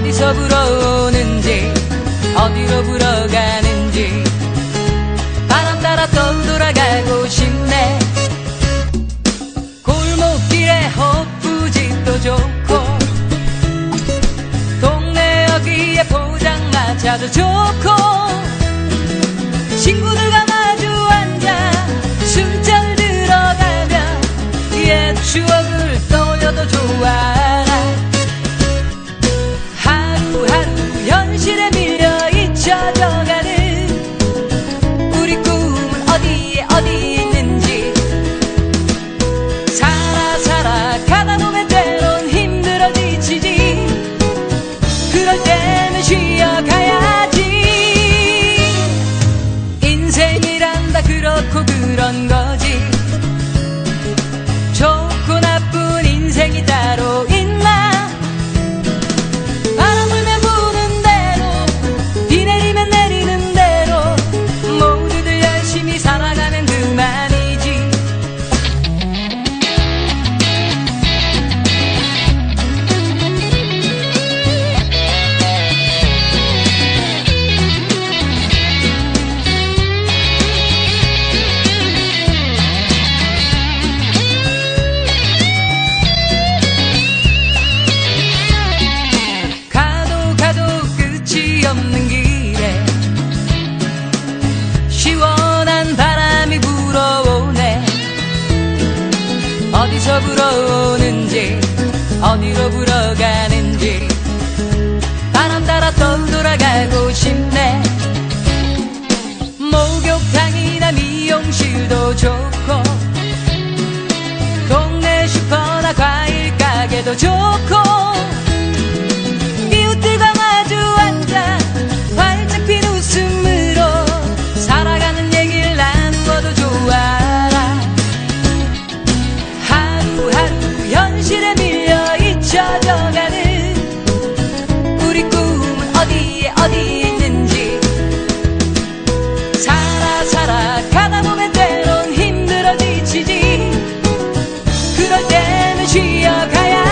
어디서 불어오는지 어디로 불어가는지. 바람 따라 떠돌아가고 싶네. 골목길에 헛부집도 좋고 동네 여기에 포장마차도 좋고 친구들과 마주 앉아 술잔 들어가면 옛 추억을 떠올려도 좋아 살아가면 그만이 어디서 불어오는지 어디로 불어가는지. 바람 따라 떠돌아가고 싶네. 목욕탕이나 미용실도 좋고 동네 슈퍼나 과일 가게도 좋고 去呀，开呀。